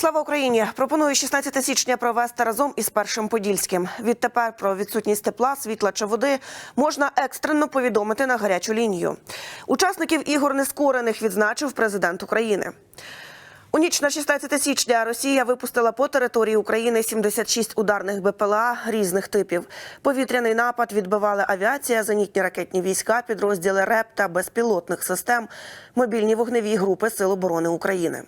Слава Україні! Пропоную 16 січня провести разом із першим подільським. Відтепер про відсутність тепла, світла чи води можна екстрено повідомити на гарячу лінію. Учасників ігор нескорених відзначив президент України. У ніч на 16 січня Росія випустила по території України 76 ударних БПЛА різних типів. Повітряний напад відбивали авіація, зенітні ракетні війська, підрозділи РЕП та безпілотних систем, мобільні вогневі групи Сил оборони України.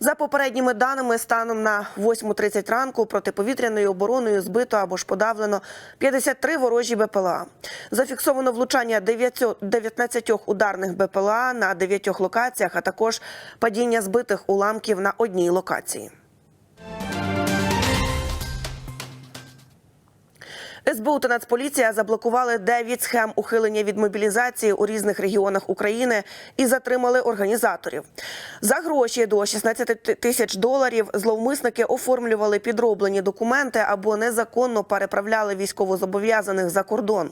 За попередніми даними, станом на 8.30 ранку протиповітряною обороною збито або ж подавлено 53 ворожі БПЛА. Зафіксовано влучання 9 19 ударних БПЛА на 9 локаціях, а також падіння збитих уламків на одній локації. СБУ та Нацполіція заблокували 9 схем ухилення від мобілізації у різних регіонах України і затримали організаторів. За гроші до 16 тисяч доларів зловмисники оформлювали підроблені документи або незаконно переправляли військовозобов'язаних за кордон.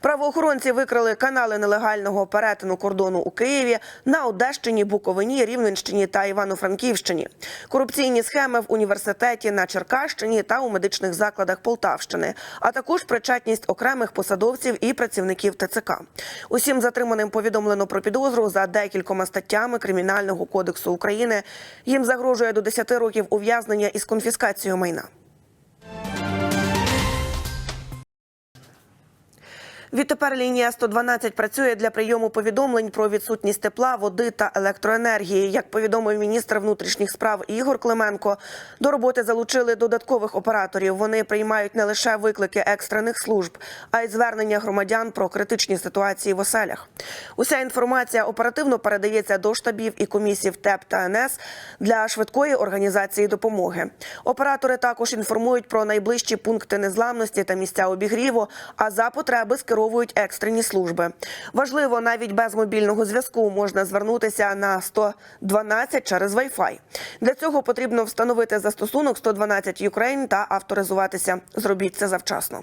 Правоохоронці викрили канали нелегального перетину кордону у Києві на Одещині, Буковині, Рівненщині та Івано-Франківщині. Корупційні схеми в університеті на Черкащині та у медичних закладах Полтавщини, а також причетність окремих посадовців і працівників ТЦК. Усім затриманим повідомлено про підозру за декількома статтями Кримінального кодексу України. Їм загрожує до 10 років ув'язнення із конфіскацією майна. Відтепер лінія 112 працює для прийому повідомлень про відсутність тепла, води та електроенергії. Як повідомив міністр внутрішніх справ Ігор Клименко, до роботи залучили додаткових операторів. Вони приймають не лише виклики екстрених служб, а й звернення громадян про критичні ситуації в оселях. Уся інформація оперативно передається до штабів і комісій ТЕП та НС для швидкої організації допомоги. Оператори також інформують про найближчі пункти незламності та місця обігріву, а за потреби скеровують екстрені служби. Важливо, навіть без мобільного зв'язку можна звернутися на 112 через Wi-Fi. Для цього потрібно встановити застосунок 112 Ukraine та авторизуватися. Зробіть це завчасно.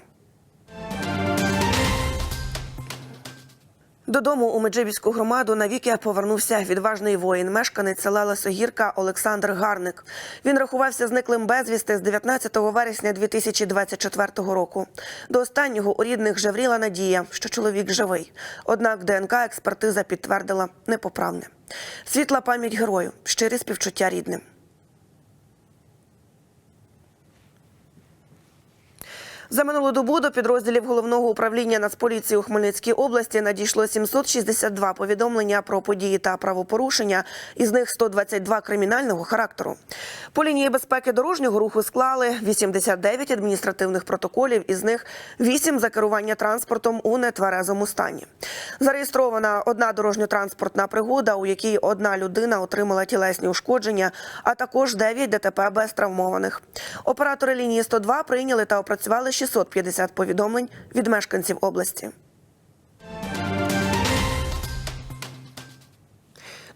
Додому у Меджибіську громаду навіки повернувся відважний воїн, мешканець села Лесогірка Олександр Гарник. Він рахувався зниклим безвісти з 19 вересня 2024 року. До останнього у рідних жевріла надія, що чоловік живий. Однак ДНК експертиза підтвердила непоправне. Світла пам'ять герою, щирі співчуття рідним. За минулу добу до підрозділів головного управління Нацполіції у Хмельницькій області надійшло 762 повідомлення про події та правопорушення, із них 122 кримінального характеру. По лінії безпеки дорожнього руху склали 89 адміністративних протоколів, із них 8 за керування транспортом у нетверезому стані. Зареєстрована одна дорожньо-транспортна пригода, у якій одна людина отримала тілесні ушкодження, а також 9 ДТП без травмованих. Оператори лінії 102 прийняли та опрацювали 650 повідомлень від мешканців області.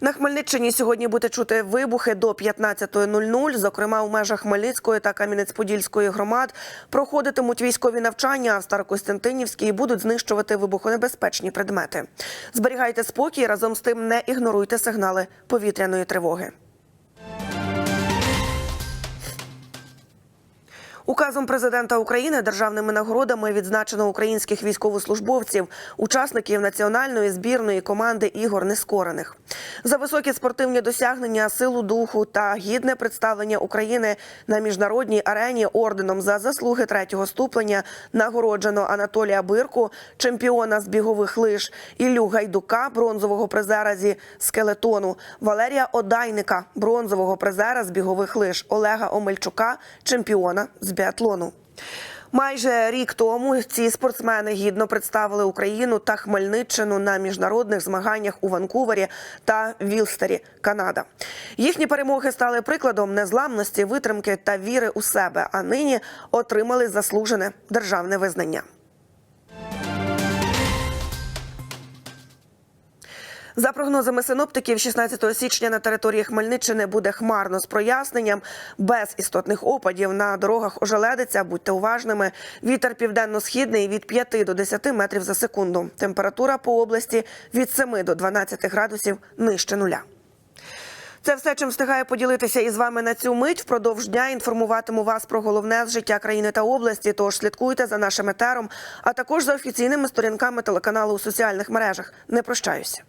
На Хмельниччині сьогодні буде чути вибухи до 15.00. Зокрема, у межах Хмельницької та Кам'янець-Подільської громад проходитимуть військові навчання, а в Старокостянтинівській будуть знищувати вибухонебезпечні предмети. Зберігайте спокій, разом з тим не ігноруйте сигнали повітряної тривоги. Указом президента України державними нагородами відзначено українських військовослужбовців, учасників національної збірної команди ігор нескорених. За високі спортивні досягнення, силу духу та гідне представлення України на міжнародній арені орденом за заслуги третього ступеня нагороджено Анатолія Бирку, чемпіона з бігових лиж, Іллю Гайдука, бронзового призера зі скелетону, Валерія Одайника, бронзового призера з бігових лиж, Олега Омельчука, чемпіона з біатлону. Майже рік тому ці спортсмени гідно представили Україну та Хмельниччину на міжнародних змаганнях у Ванкувері та Вілстері, Канада. Їхні перемоги стали прикладом незламності, витримки та віри у себе. А нині отримали заслужене державне визнання. За прогнозами синоптиків, 16 січня на території Хмельниччини буде хмарно з проясненням, без істотних опадів. На дорогах ожеледиться, будьте уважними. Вітер південно-східний від 5 до 10 метрів за секунду. Температура по області від 7 до 12 градусів нижче нуля. Це все, чим встигаю поділитися із вами на цю мить. Впродовж дня інформуватиму вас про головне з життя країни та області. Тож слідкуйте за нашим етером, а також за офіційними сторінками телеканалу у соціальних мережах. Не прощаюся.